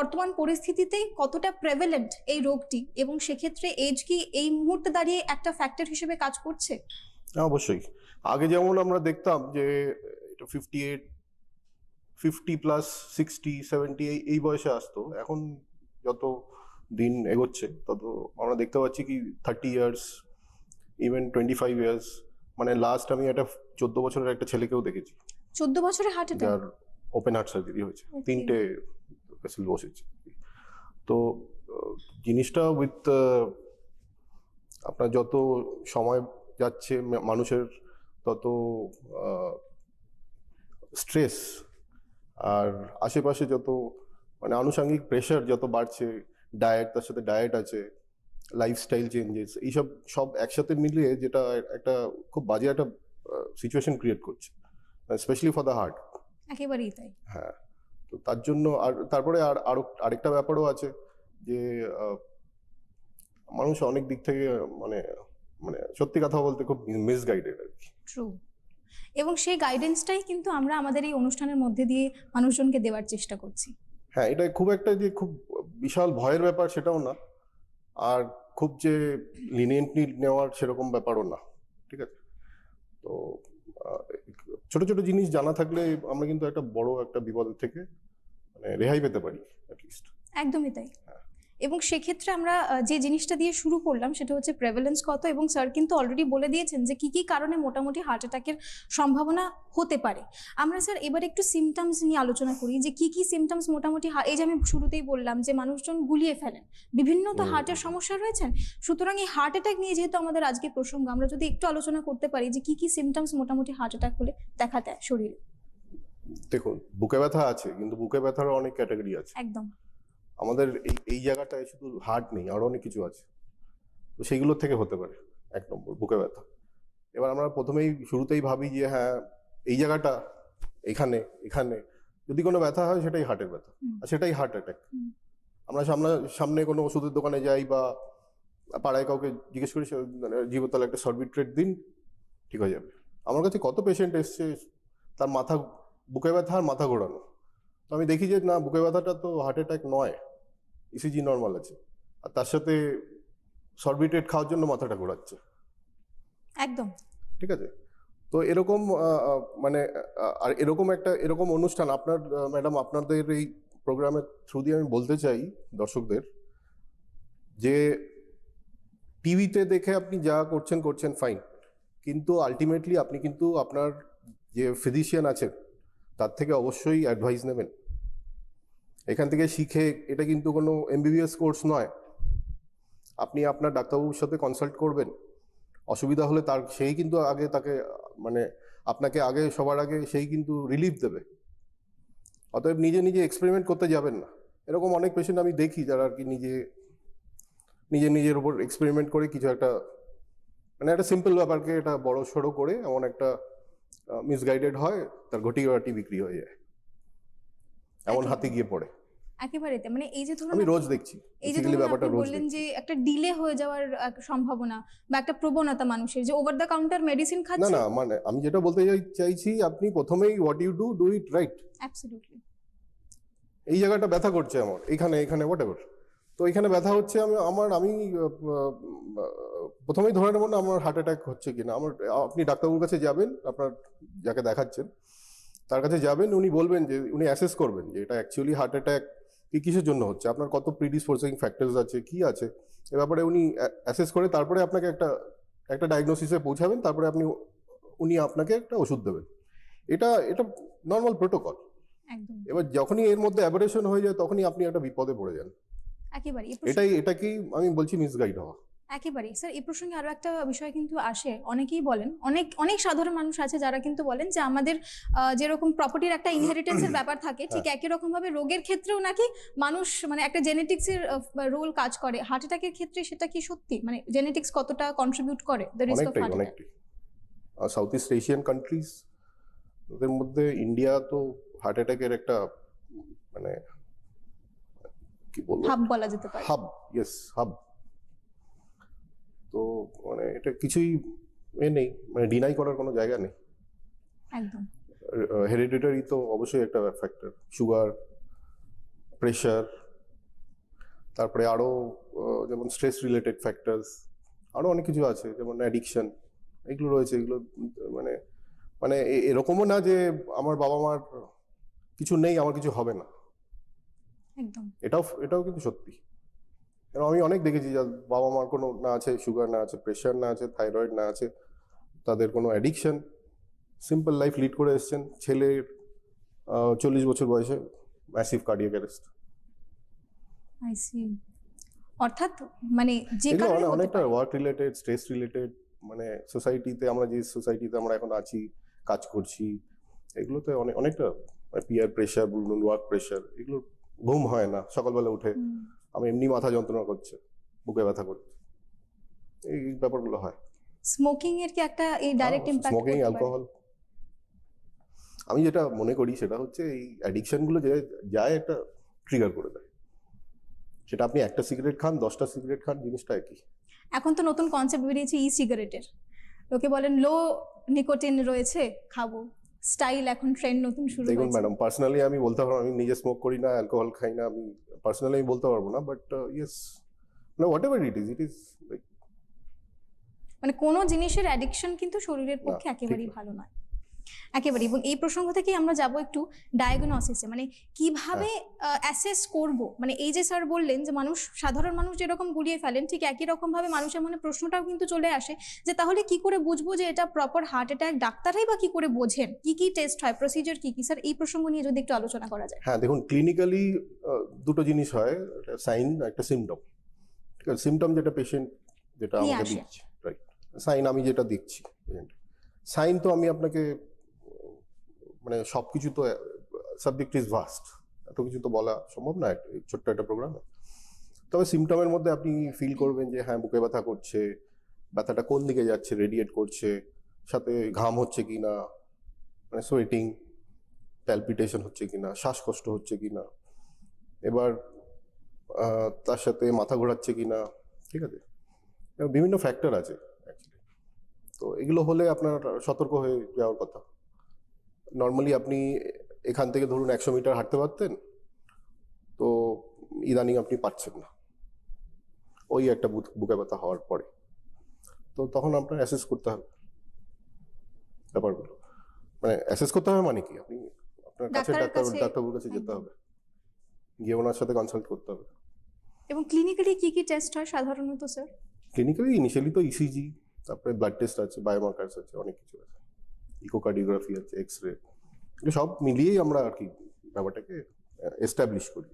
বর্তমান পরিস্থিতিতে কতটা প্রেভেলেন্ট এই রোগটি এবং সেক্ষেত্রে এজ কি এই মুহূর্তে দাঁড়িয়ে একটা ফ্যাক্টর হিসেবে কাজ করছে? হ্যাঁ, অবশ্যই। আগে যেমন আমরা দেখতাম যে এটা fifty eight fifty plus sixty seventy এই বয়সে আসতো। এখন যত দিন এগোচ্ছে তত আমরা দেখতে পাচ্ছি কি thirty years even twenty five years মানে লাস্ট আমি একটা চোদ্দ বছরের একটা ছেলেকেও দেখেছি। চোদ্দ বছরে heart attack open heart surgery হয়েছে। Okay. ভেসেল বসেছে তো জিনিসটা উইথ আপনার যত সময় যাচ্ছে মানুষের তত স্ট্রেস আর আশেপাশে যত মানে আনুষাঙ্গিক প্রেশার যত বাড়ছে ডায়েট তার সাথে ডায়েট আছে লাইফস্টাইল চেঞ্জেস এইসব সব একসাথে মিলিয়ে যেটা একটা খুব বাজে একটা সিচুয়েশন ক্রিয়েট করছে স্পেশালি ফর দ্য হার্ট একেবারেই তাই। হ্যাঁ। তো তার জন্য আর তারপরে আর আরও আরেকটা ব্যাপারও আছে যে মানুষ অনেক দিক থেকে মানে মানে সত্যি কথা বলতে খুব মিসগাইডেড আর কি। ট্রু এবং সেই গাইডেন্সটাই কিন্তু আমরা আমাদের এই অনুষ্ঠানের মধ্যে দিয়ে মানুষজনকে দেওয়ার চেষ্টা করছি। হ্যাঁ এটা খুব একটা যে খুব বিশাল ভয়ের ব্যাপার সেটাও না। আর খুব যে লিনিয়েন্টলি নেওয়ার সেরকম ব্যাপারও না ঠিক আছে? তো ছোট ছোট জিনিস জানা থাকলে আমরা কিন্তু একটা বড় একটা বিপদের থেকে মানে রেহাই পেতে পারি অ্যাটলিস্ট একদমই তাই। হ্যাঁ। এবং সেক্ষেত্রে আমরা যে জিনিসটা দিয়ে শুরু করলাম সেটা হচ্ছে প্রেভেলেন্স কত এবং স্যার কিন্তু অলরেডি বলে দিয়েছেন যে কি কি কারণে মোটামুটি হার্ট অ্যাটাকের সম্ভাবনা হতে পারে। আমরা স্যার এবার একটু সিমটমস নিয়ে আলোচনা করি যে কি কি সিমটমস মোটামুটি এই যে আমি শুরুতেই বললাম যে মানুষজন গুলিয়ে ফেলেন বিভিন্ন তো হার্টের সমস্যা রয়েছেন। সুতরাং এই হার্ট অ্যাটাক নিয়ে যেহেতু আমাদের আজকে প্রসঙ্গ আমরা যদি একটু আলোচনা করতে পারি যে কি কি সিমটমস মোটামুটি হার্ট অ্যাটাক হলে দেখা দেয় শরীরে। দেখুন বুকে ব্যথা আছে কিন্তু বুকে ব্যথারও অনেক ক্যাটাগরি আছে। একদম। আমাদের এই এই জায়গাটায় শুধু হার্ট নেই আরও অনেক কিছু আছে। তো সেইগুলোর থেকে হতে পারে এক নম্বর বুকে ব্যথা। এবার আমরা প্রথমেই শুরুতেই ভাবি যে হ্যাঁ এই জায়গাটা এখানে এখানে। যদি কোনো ব্যথা হয় সেটাই হার্টের ব্যথা। আর সেটাই হার্ট অ্যাটাক আমরা সামনে সামনে কোনো ওষুধের দোকানে যাই বা পাড়ায় কাউকে জিজ্ঞেস করি মানে জীবতলা একটা সরবিট্রেট দিন ঠিক হয়ে যাবে। আমার কাছে কত পেশেন্ট এসছে তার মাথা বুকে ব্যথা আর মাথা ঘোরানো। তো আমি দেখি যে না বুকে ব্যথাটা তো হার্ট অ্যাটাক নয় ইসিজি নর্মাল আছে। আর তার সাথে সরবিটেট খাওয়ার জন্য মাথাটা ঘোরাচ্ছে। একদম। ঠিক আছে? তো এরকম মানে আর এরকম একটা এরকম অনুষ্ঠান আপনার ম্যাডাম আপনাদের এই প্রোগ্রামের থ্রু দিয়ে আমি বলতে চাই দর্শকদের যে টিভিতে দেখে আপনি যা করছেন করছেন ফাইন কিন্তু আলটিমেটলি আপনি কিন্তু আপনার যে ফিজিশিয়ান আছেন তার থেকে অবশ্যই অ্যাডভাইস নেবেন। এখান থেকে শিখে, এটা কিন্তু কোনো এমবিবিএস কোর্স নয়। আপনি আপনার ডাক্তারবাবুর সাথে কনসাল্ট করবেন। অসুবিধা হলে তার, সেই কিন্তু আগে তাকে মানে আপনাকে আগে, সবার আগে সেই কিন্তু রিলিফ দেবে। অতএব নিজে নিজে এক্সপেরিমেন্ট করতে যাবেন না। এরকম অনেক পেশেন্ট আমি দেখি যারা আর কি নিজে নিজে নিজের উপর এক্সপেরিমেন্ট করে কিছু একটা মানে একটা সিম্পল ব্যাপারকে এটা বড় সড়ো করে এমন একটা মিসগাইডেড হয় তার ঘটি ঘটি বিক্রি হয়ে যায়। এমন হাতে গিয়ে পড়ে। একেবারে মানে এই যে ধরুন আমি রোজ দেখছি এই যে ধরুন ব্যাপারটা আপনি রোজ বললেন যে একটা ডিলে হয়ে যাওয়ার সম্ভাবনা বা একটা প্রবণতা মানুষের যে ওভার দ্য কাউন্টার মেডিসিন খাচ্ছে। না না মানে আমি যেটা বলতে চাই- চাইছি আপনি প্রথমেই what you do do it right absolutely এই জায়গাটা ব্যথা করছে আমার এখানে এখানে হোয়াট এভার তো এখানে ব্যথা হচ্ছে আমি আমার আমি প্রথমেই ধরে নেব না আমার হার্ট অ্যাটাক হচ্ছে কিনা। আমার আপনি ডাক্তারবাবুর কাছে যাবেন আপনার যাকে দেখাচ্ছেন তার কাছে যাবেন উনি বলবেন যে উনি অ্যাসেস করবেন যে এটা অ্যাকচুয়ালি হার্ট অ্যাটাক কি কিসের জন্য হচ্ছে আপনার কত প্রিডিসপোজিং ফ্যাক্টরস আছে কি আছে। এ ব্যাপারে উনি অ্যাসেস করে তারপরে আপনাকে একটা একটা ডায়াগনোসিসে পৌঁছাবেন তারপরে আপনি উনি আপনাকে একটা ওষুধ দেবেন। এটা এটা নর্মাল প্রোটোকল এবার যখনই এর মধ্যে অ্যাবারেশন হয়ে যায় তখনই আপনি একটা বিপদে পড়ে যান। একেবারে এটাই এটাকেই আমি বলছি মিসগাইড হওয়া। একেবারে স্যার এই প্রসঙ্গে আরও একটা বিষয় কিন্তু আসে অনেকেই বলেন অনেক অনেক সাধারণ মানুষ আছে যারা কিন্তু বলেন যে আমাদের যেরকম প্রপার্টির একটা ইনহেরিটেন্সের ব্যাপার থাকে ঠিক একই রকম ভাবে রোগের ক্ষেত্রেও নাকি মানুষ মানে একটা জেনেটিক্সের রোল কাজ করে হার্ট অ্যাটাকের ক্ষেত্রে সেটা কি সত্যি? মানে জেনেটিক্স কতটা কন্ট্রিবিউট করে? The risk of heart south east Asian countries ওদের মধ্যে ইন্ডিয়া তো হার্ট অ্যাটাকের একটা মানে কি বলব? হাব বলা যেতে পারে। হাব ইয়েস হাব তো মানে এটা কিছুই এ নেই মানে ডিনাই করার কোনো জায়গা নেই। একদম। হেরিডিটারি তো অবশ্যই একটা ফ্যাক্টর সুগার প্রেশার তারপরে আরও আহ, যেমন স্ট্রেস রিলেটেড ফ্যাক্টরস আরও অনেক কিছু আছে যেমন অ্যাডিকশন এগুলো রয়েছে এগুলো মানে মানে এরকমও না যে আমার বাবা মার কিছু নেই আমার কিছু হবে না। একদম। এটাও এটাও কিন্তু সত্যি। কারণ আমি অনেক দেখেছি যার বাবা মার কোনো না আছে সুগার না আছে প্রেশার না আছে থাইরয়েড না আছে তাদের কোনো অ্যাডিকশন সিম্পল লাইফ লিড করে এসছেন। ছেলের চল্লিশ বছর বয়সে massive cardiac arrest I C অর্থাৎ মানে যে কারণে অনেকটা ওয়ার্ক রিলেটেড স্ট্রেস রিলেটেড মানে সোসাইটিতে আমরা যে সোসাইটিতে আমরা এখন আছি কাজ করছি এগুলোতে অনেক অনেকটা পিয়ার প্রেশার বলুন ওয়ার্ক প্রেশার এগুলো ঘুম হয় না সকালবেলা উঠে আমি এমনি মাথা যন্ত্রণা করছে বুকে ব্যথা করছে। এই ব্যাপারগুলো হয়। স্মোকিং এর কি একটা এই ডাইরেক্ট ইম্প্যাক্ট স্মোকিং অ্যালকোহল আমি যেটা মনে করি সেটা হচ্ছে এই অ্যাডিকশনগুলো যে যায় একটা ট্রিগার করে দেয়। সেটা আপনি একটা সিগারেট খান দশটা সিগারেট খান জিনিসটা একই। এখন তো নতুন কনসেপ্ট বেরিয়েছে ই সিগারেটের লোকে বলেন লো নিকোটিন রয়েছে খাব। স্টাইল এখন ট্রেন্ড নতুন শুরু দেখুন ম্যাডাম পার্সোনালি আমি বলতে পারব আমি নিজে স্মোক করি না অ্যালকোহল খাই না আমি পার্সোনালি আমি বলতে পারব না বাট ইয়েস না whatever it is it is like মানে কোনো জিনিসের অ্যাডিকশন কিন্তু শরীরের পক্ষে একেবারেই ভালো নয়। একেবারেই এবং এই প্রসঙ্গ থেকেই আমরা যাব একটু ডায়াগনোসিসে মানে কীভাবে। অ্যাসেস করব? মানে এই যে স্যার বললেন যে মানুষ সাধারণ মানুষ যেরকম গুলিয়ে ফেলেন ঠিক একই রকম ভাবে মানুষের মনে প্রশ্নটাও কিন্তু চলে আসে যে তাহলে কি করে বুঝব যে এটা প্রপার হার্ট অ্যাটাক ডাক্তারই বা কি করে বোঝেন? কি কি টেস্ট হয়? প্রসিজার কি কি? স্যার এই প্রসঙ্গ নিয়ে যদি একটু আলোচনা করা যায়। হ্যাঁ দেখুন ক্লিনিক্যালি দুটো জিনিস হয় সাইন একটা সিমটম ঠিক আছে সিমটম যেটা পেশেন্ট যেটা আমাকে দিচ্ছে রাইট সাইন আমি যেটা দেখছি সাইন তো আমি আপনাকে মানে সব কিছু তো সাবজেক্ট ইজ ভাস্ট এত কিছু তো বলা সম্ভব না ছোট্ট একটা প্রোগ্রামে তবে সিমটমের মধ্যে আপনি ফিল করবেন যে হ্যাঁ বুকে ব্যথা করছে, ব্যথাটা কোন দিকে যাচ্ছে রেডিয়েট করছে, সাথে ঘাম হচ্ছে কি না মানে সোয়েটিং প্যালপিটেশন হচ্ছে কি না, শ্বাসকষ্ট হচ্ছে কি না, এবার তার সাথে মাথা ঘোরাচ্ছে কি না, ঠিক আছে? বিভিন্ন ফ্যাক্টর আছে তো এগুলো হলে আপনার সতর্ক হয়ে যাওয়ার কথা। নর্মালি আপনি এখান থেকে ধরুন একশো মিটার হাঁটতে পারতেন তো ইদানিং আপনি পাচ্ছেন না। ওই একটা বুক- ব্যথা হওয়ার পরে। তো তখন আপনার অ্যাসেস করতে হবে। ব্যাপারগুলো। মানে অ্যাসেস করতে হবে মানে কি? আপনি আপনার কাছে ডাক্তার ডাক্তারবাবুর কাছে যেতে হবে। গিয়ে ওনার সাথে কনসাল্ট করতে হবে। এবং ক্লিনিক্যালি কি কি টেস্ট হয় সাধারণত স্যার ক্লিনিক্যালি ইনিশিয়ালি তো ইসিজি তারপরে ব্লাড টেস্ট আছে বায়োমার্কার্স আছে অনেক কিছু আছে। ইকোকার্ডিওগ্রাফি আছে এক্স রে সব মিলিয়েই আমরা আর কি ব্যাপারটাকে এস্টাবলিশ করি।